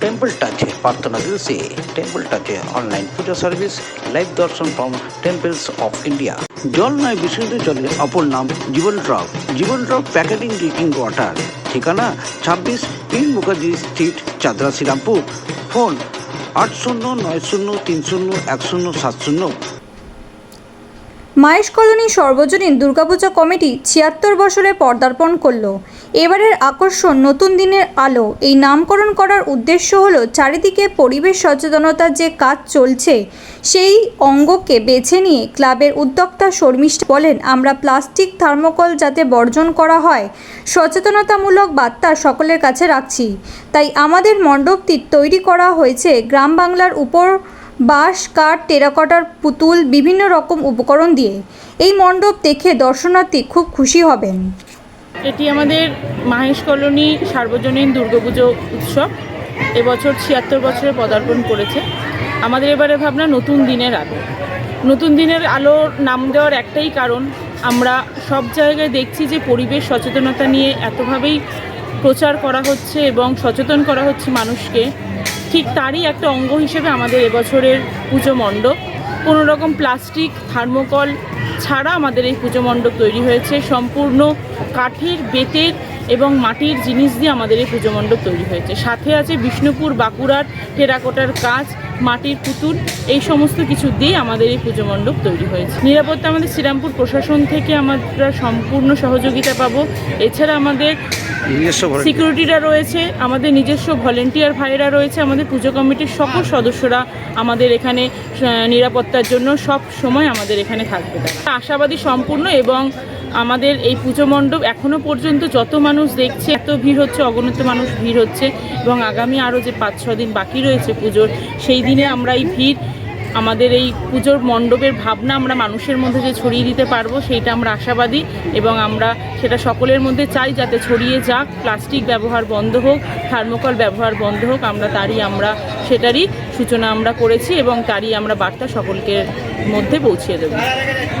temple টাচে প্রার্থনা দিলসে temple টাচে online puja service live darshan from temples of India জল নয় বিশুদ্ধ জলের অপর নাম Jibon drop Jibon drop packeting drinking water ঠিকানা ছাব্বিশ তিন মুখার্জি স্ট্রিট চাদ্রা শ্রীরামপুর ফোন আট শূন্য নয় শূন্য তিন শূন্য এক শূন্য সাত শূন্য মায়েশ কলোনি সর্বজনীন দুর্গাপূজা কমিটি ছিয়াত্তর বছরে পর্দার্পণ করল। এবারের আকর্ষণ নতুন দিনের আলো। এই নামকরণ করার উদ্দেশ্য হলো চারিদিকে পরিবেশ সচেতনতার যে কাজ চলছে, সেই অঙ্গকে বেছে নিয়ে ক্লাবের উদ্যোক্তা শর্মিষ্ঠা বলেন, আমরা প্লাস্টিক থার্মোকল যাতে বর্জন করা হয়, সচেতনতামূলক বার্তা সকলের কাছে রাখছি। তাই আমাদের মণ্ডপটি তৈরি করা হয়েছে গ্রাম বাংলার উপর বাঁশ, কাঠ, টেরাকটার পুতুল, বিভিন্ন রকম উপকরণ দিয়ে এই মণ্ডপ দেখে দর্শনার্থী খুব খুশি হবেন। এটি আমাদের মাহেশ কলোনি সার্বজনীন দুর্গাপুজো উৎসব। এবছর ছিয়াত্তর বছরে পদার্পণ করেছে। আমাদের এবারে ভাবনা নতুন দিনের আলো। নতুন দিনের আলোর নাম দেওয়ার একটাই কারণ, আমরা সব জায়গায় দেখছি যে পরিবেশ সচেতনতা নিয়ে এতভাবেই প্রচার করা হচ্ছে এবং সচেতন করা হচ্ছে মানুষকে। ঠিক তারই একটা অঙ্গ হিসেবে আমাদের এবছরের পুজো মণ্ডপ। কোনো রকম প্লাস্টিক, থার্মোকল ছাড়া আমাদের এই পুজো মণ্ডপ তৈরি হয়েছে। সম্পূর্ণ কাঠের, বেতের এবং মাটির জিনিস দিয়ে আমাদের এই পুজো মণ্ডপ তৈরি হয়েছে। সাথে আছে বিষ্ণুপুর, বাঁকুড়ার টেরাকোটার কাজ মাটির পুতুল, এই সমস্ত কিছু দিয়ে আমাদের এই পুজো মণ্ডপ তৈরি হয়েছে। নিরাপত্তা আমাদের শ্রীরামপুর প্রশাসন থেকে আমরা সম্পূর্ণ সহযোগিতা পাবো। এছাড়া আমাদের সিকিউরিটিরা রয়েছে, আমাদের নিজস্ব ভলেন্টিয়ার ভাইয়েরা রয়েছে, আমাদের পুজো কমিটির সকল সদস্যরা আমাদের এখানে নিরাপত্তার জন্য সব সময় আমাদের এখানে থাকবে আশাবাদী সম্পূর্ণ এবং আমাদের এই পুজো মণ্ডপ এখনও পর্যন্ত যত মানুষ দেখছে, এত ভিড় হচ্ছে, অগণিত মানুষ ভিড় হচ্ছে এবং আগামী আরও যে পাঁচ ছ দিন বাকি রয়েছে পুজোর, সেই দিনে আমরা এই ভিড় আমাদের এই পুজোর মণ্ডপের ভাবনা আমরা মানুষের মধ্যে যে ছড়িয়ে দিতে পারব, সেইটা আমরা আশাবাদী এবং আমরা সেটা সকলের মধ্যে চাই যাতে ছড়িয়ে যাক। প্লাস্টিক ব্যবহার বন্ধ হোক, থার্মোকল ব্যবহার বন্ধ হোক, আমরা তারই আমরা সেটারই সূচনা আমরা করেছি এবং তারই আমরা বার্তা সকলকে মধ্যে পৌঁছিয়ে দেবো।